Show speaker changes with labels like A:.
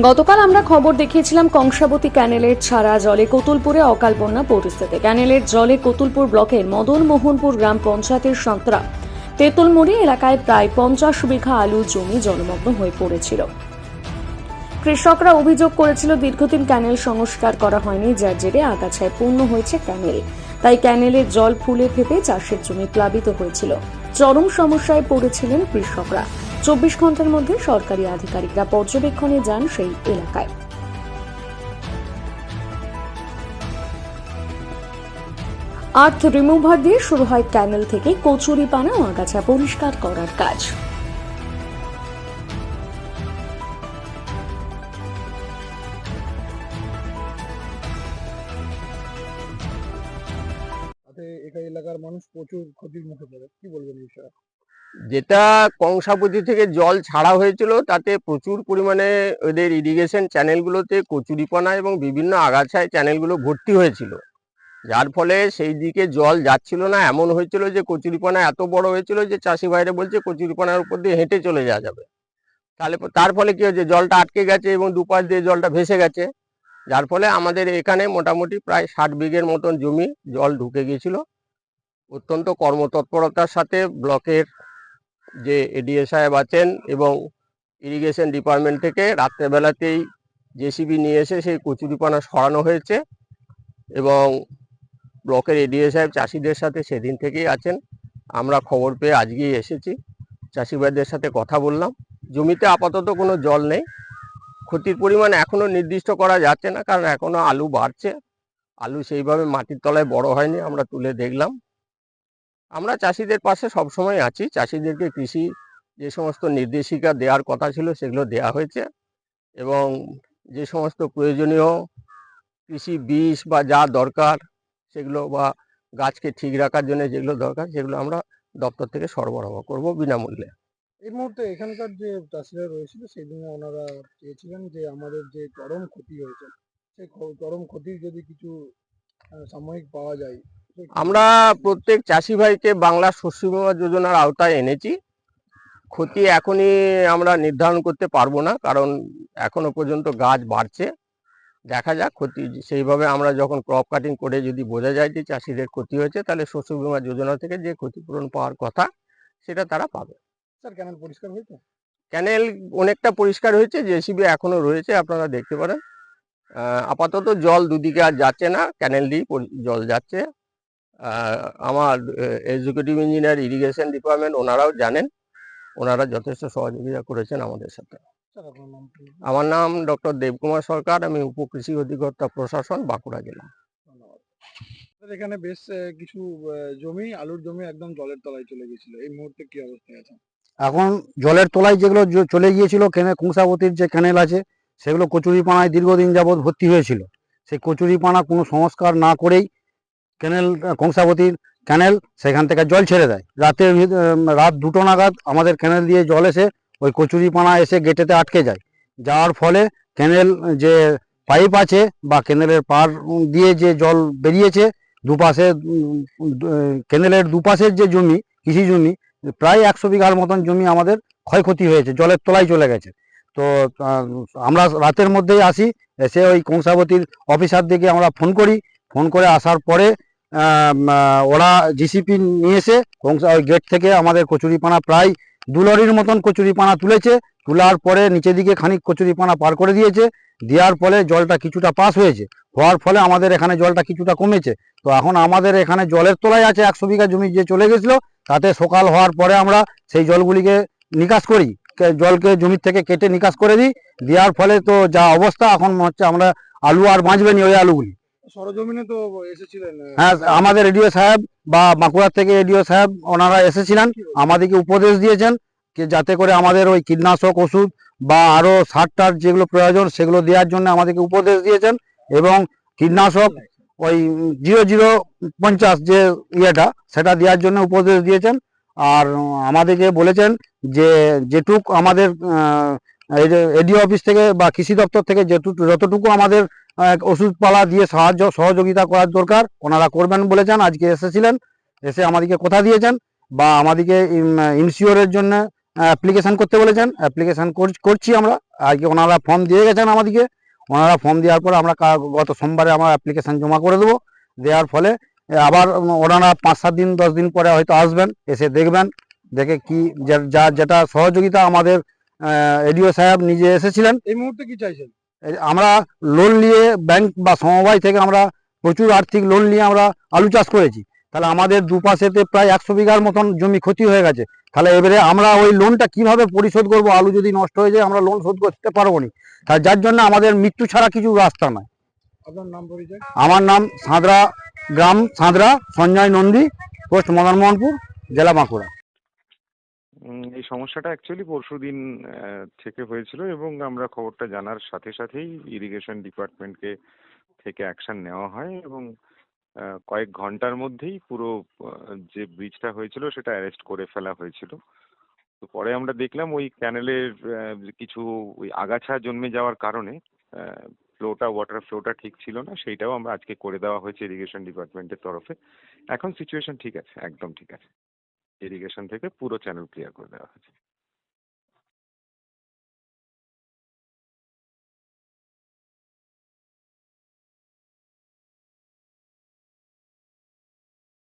A: গতকাল আমরা খবর দেখিয়েছিলাম কংসাবতী ক্যানেলের ছাড়া জলে কতুলপুরে অকাল বন্যা পরিস্থিতি। ক্যানেলের জলে কতুলপুর ব্লকের মদন মোহনপুর গ্রাম পঞ্চায়েতের সন্ত্রা তেঁতুলমুড়ি এলাকায় প্রায় পঞ্চাশ বিঘা আলু জমি জলমগ্ন হয়ে পড়েছিল। কৃষকরা অভিযোগ করেছিল, দীর্ঘদিন ক্যানেল সংস্কার করা হয়নি, যার জেরে আগাছায় পূর্ণ হয়েছে ক্যানেল। তাই ক্যানেলের জল ফুলে ফেপে চাষের জমি প্লাবিত হয়েছিল। চরম সমস্যায় পড়েছিলেন কৃষকরা। চব্বিশ ঘণ্টার মধ্যে সরকারি আধিকারিকরা পর্যবেক্ষণে যান সেই এলাকায়। আর্থ রিমুভার দিয়ে শুরু হয় ক্যানেল থেকে কচুরি পানা ও আগাছা পরিষ্কার করার কাজ।
B: এলাকার মানুষ প্রচুর ক্ষতির মুখে পড়ে। কি বলবেন বিষয়ে?
C: যেটা কংসাবতী থেকে জল ছাড়া হয়েছিল, তাতে প্রচুর পরিমাণে ওদের ইরিগেশন চ্যানেলগুলোতে কচুরিপানা এবং বিভিন্ন আগাছায় চ্যানেলগুলো ভর্তি হয়েছিল। যার ফলে সেই দিকে জল যাচ্ছিল না। এমন হয়েছিল যে কচুরিপানা এত বড় হয়েছিল যে চাষি ভাইরা বলছে কচুরিপানার উপর দিয়ে হেঁটে চলে যাওয়া যাবে। তাহলে তার ফলে কি হয়েছে? জলটা আটকে গেছে এবং দুপাশ দিয়ে জলটা ভেসে গেছে। যার ফলে আমাদের এখানে মোটামুটি প্রায় ষাট বিঘের মতন জমি জল ঢুকে গিয়েছিল। অত্যন্ত কর্মতৎপরতার সাথে ব্লকের যে এডিএ সাহেব আছেন এবং ইরিগেশন ডিপার্টমেন্ট থেকে রাত্রেবেলাতেই জেসিবি নিয়ে এসে সেই কচুরিপানা সরানো হয়েছে এবং ব্লকের এডিএ সাহেব চাষিদের সাথে সেদিন থেকেই আছেন। আমরা খবর পেয়ে আজকেই এসেছি। চাষি ভাইদের সাথে কথা বললাম। জমিতে আপাতত কোনো জল নেই। ক্ষতির পরিমাণ এখনও নির্দিষ্ট করা যাচ্ছে না, কারণ এখনও আলু বাড়ছে। আলু সেইভাবে মাটির তলায় বড় হয়নি, আমরা তুলে দেখলাম। আমরা চাষিদের পাশে সবসময় আছি। চাষিদেরকে কৃষি যে সমস্ত নির্দেশিকা দেওয়ার কথা ছিল সেগুলো দেওয়া হয়েছে এবং যে সমস্ত প্রয়োজনীয় কৃষি বিষ বা যা দরকার সেগুলো বা গাছকে ঠিক রাখার জন্য যেগুলো দরকার সেগুলো আমরা দপ্তর থেকে সরবরাহ করব বিনামূল্যে।
B: এই মুহূর্তে এখানকার যে চাষিরা রয়েছিল সেই দিনে ওনারা চেয়েছিলেন যে আমাদের যে চরম ক্ষতি হয়েছে সেই চরম ক্ষতির যদি কিছু সাময়িক পাওয়া যায়
C: আমরা প্রত্যেক চাষি ভাইকে বাংলা শস্য বীমা যোজনার আওতায় এনেছি। ক্ষতি এখনই আমরা নির্ধারণ করতে পারব না কারণ এখনও পর্যন্ত গাছ বাড়ছে। দেখা যাক ক্ষতি সেইভাবে আমরা যখন ক্রপ কাটিং করে যদি বোঝা যায় যে চাষিদের ক্ষতি হয়েছে তাহলে শস্য বীমা যোজনা থেকে যে ক্ষতিপূরণ পাওয়ার কথা সেটা তারা পাবে।
B: স্যার ক্যানেল পরিষ্কার হয়েছে?
C: ক্যানেল অনেকটা পরিষ্কার হয়েছে জেসিবি এখনও রয়েছে আপনারা দেখতে পারেন। আপাতত জল দুদিকে আর যাচ্ছে না ক্যানেল দিয়েই জল যাচ্ছে। আমার এক্সিকিউটিভ ইঞ্জিনিয়ার ইরিগেশন ডিপার্টমেন্ট ওনারাও জানেন। ওনারা যথেষ্ট সহযোগিতা করেছেন আমাদের সাথে? আমার নাম ডক্টর দেবকুমার সরকার আমি উপকৃষি অধিকর্তা প্রশাসন বাঁকুড়া জেলা।
B: এখানে বেশ কিছু জমি আলুর জমি একদম জলের তলায় চলে গেছিল এই মুহূর্তে কি অবস্থায় আছে
D: এখন জলের তলায় যেগুলো চলে গিয়েছিল কেনে কংসাবতীর যে ক্যানেল আছে সেগুলো কচুরিপানায় দীর্ঘদিন যাবৎ ভর্তি হয়েছিল। সেই কচুরিপানা কোনো সংস্কার না করেই ক্যানেল কংসাবতীর ক্যানেল, সেখান থেকে জল ছেড়ে দেয়। রাতের রাত দুটো নাগাদ আমাদের ক্যানেল দিয়ে জল এসে ওই কচুরিপানা এসে গেটেতে আটকে যায়। যাওয়ার ফলে ক্যানেল, যে পাইপ আছে বা ক্যানেলের পার দিয়ে যে জল বেরিয়েছে, দুপাশে ক্যানেলের দুপাশের যে জমি, কৃষি জমি, প্রায় একশো বিঘার মতন জমি আমাদের ক্ষয়ক্ষতি হয়েছে, জলের তলায় চলে গেছে। তো আমরা রাতের মধ্যেই আসি, এসে ওই কংসাবতীর অফিসার দিকে আমরা ফোন করি। ফোন করে আসার পরে ওরা জিসিপি নিয়ে এসে ওই গেট থেকে আমাদের কচুরিপানা প্রায় দু লরির মতন কচুরিপানা তুলেছে। তোলার পরে নিচের দিকে খানিক কচুরিপানা পার করে দিয়েছে। দেওয়ার ফলে জলটা কিছুটা পাস হয়েছে। হওয়ার ফলে আমাদের এখানে জলটা কিছুটা কমেছে। তো এখন আমাদের এখানে জলের তলায় আছে একশো বিঘা জমি যে চলে গেছিল, তাতে সকাল হওয়ার পরে আমরা সেই জলগুলিকে নিকাশ করি। জলকে জমির থেকে কেটে নিকাশ করে দিই। দেওয়ার ফলে তো যা অবস্থা, এখন হচ্ছে আমরা আলু আর বাঁচবে না ওই আলুগুলি।
B: সরজমিনে তো এসেছিলেন
D: হ্যাঁ আমাদের এডিও সাহেব বা বাঁকুড়ার থেকে এডিও সাহেব ওনারা এসেছিলেন আমাদেরকে উপদেশ দিয়েছেন যে যাতে করে আমাদের ওই কীটনাশক ওষুধ বা আরও সার টার যেগুলো প্রয়োজন সেগুলো দেওয়ার জন্য আমাদেরকে উপদেশ দিয়েছেন এবং কীটনাশক ওই জিরো জিরো পঞ্চাশ যে ইয়েটা সেটা দেওয়ার জন্য উপদেশ দিয়েছেন। আর আমাদেরকে বলেছেন যে যেটুক আমাদের এডিও অফিস থেকে বা কৃষি দপ্তর থেকে যতটুকু আমাদের ওষুধপালা দিয়ে সাহায্য, সহযোগিতা করার দরকার, ওনারা করবেন বলেছেন আজকে এসেছিলেন, এসে আমাদেরকে কথা দিয়েছেন, বা আমাদেরকে ইনসিওরের জন্য অ্যাপ্লিকেশন করতে বলেছেন অ্যাপ্লিকেশন করছি আমরা, আজকে ওনারা ফর্ম দিয়ে গেছেন আমাদেরকে, ওনারা ফর্ম দেওয়ার পর আমরা গত সোমবারে আমরা অ্যাপ্লিকেশন জমা করে দেবো, দেওয়ার ফলে আবার ওনারা পাঁচ, সাত দিন, দশ দিন পরে হয়তো আসবেন, এসে দেখবেন, দেখে কি যা, যেটা সহযোগিতা আমাদের এডিও সাহেব নিজে এসেছিলেন।
B: এই মুহূর্তে কি চাইছেন?
D: আমরা লোন নিয়ে ব্যাংক বা সমবায় থেকে আমরা প্রচুর আর্থিক লোন নিয়ে আমরা আলু চাষ করেছি। তাহলে আমাদের দুপাশেতে প্রায় একশো বিঘার মতন জমি ক্ষতি হয়ে গেছে। তাহলে এবারে আমরা ওই লোনটা কীভাবে পরিশোধ করব? আলু যদি নষ্ট হয়ে যায় আমরা লোন শোধ করতে পারব না। তাই যার জন্য আমাদের মৃত্যু ছাড়া কিছু রাস্তা নাই।
B: আপনার নাম পরিচয়?
D: আমার নাম সাঁতরা গ্রাম সাঁতরা সঞ্জয় নন্দী পোস্ট মদনমোহনপুর জেলা বাঁকুড়া।
E: এই সমস্যাটা অ্যাকচুয়ালি পরশু দিন থেকে হয়েছিল এবং আমরা খবরটা জানার সাথে সাথেই ইরিগেশন ডিপার্টমেন্টকে থেকে অ্যাকশন নেওয়া হয় এবং কয়েক ঘণ্টার মধ্যেই পুরো যে ব্রিজটা হয়েছিল সেটা অ্যারেস্ট করে ফেলা হয়েছিল। তো পরে আমরা দেখলাম ওই ক্যানেলের কিছু ওই আগাছা জন্মে যাওয়ার কারণে ফ্লোটা ওয়াটার ফ্লোটা ঠিক ছিল না, সেইটাও আমরা আজকে করে দেওয়া হয়েছে ইরিগেশন ডিপার্টমেন্টের তরফে। এখন সিচুয়েশন ঠিক আছে, একদম ঠিক আছে। ইরিগেশন থেকে পুরো চ্যানেল ক্লিয়ার করে দেওয়া হয়েছে।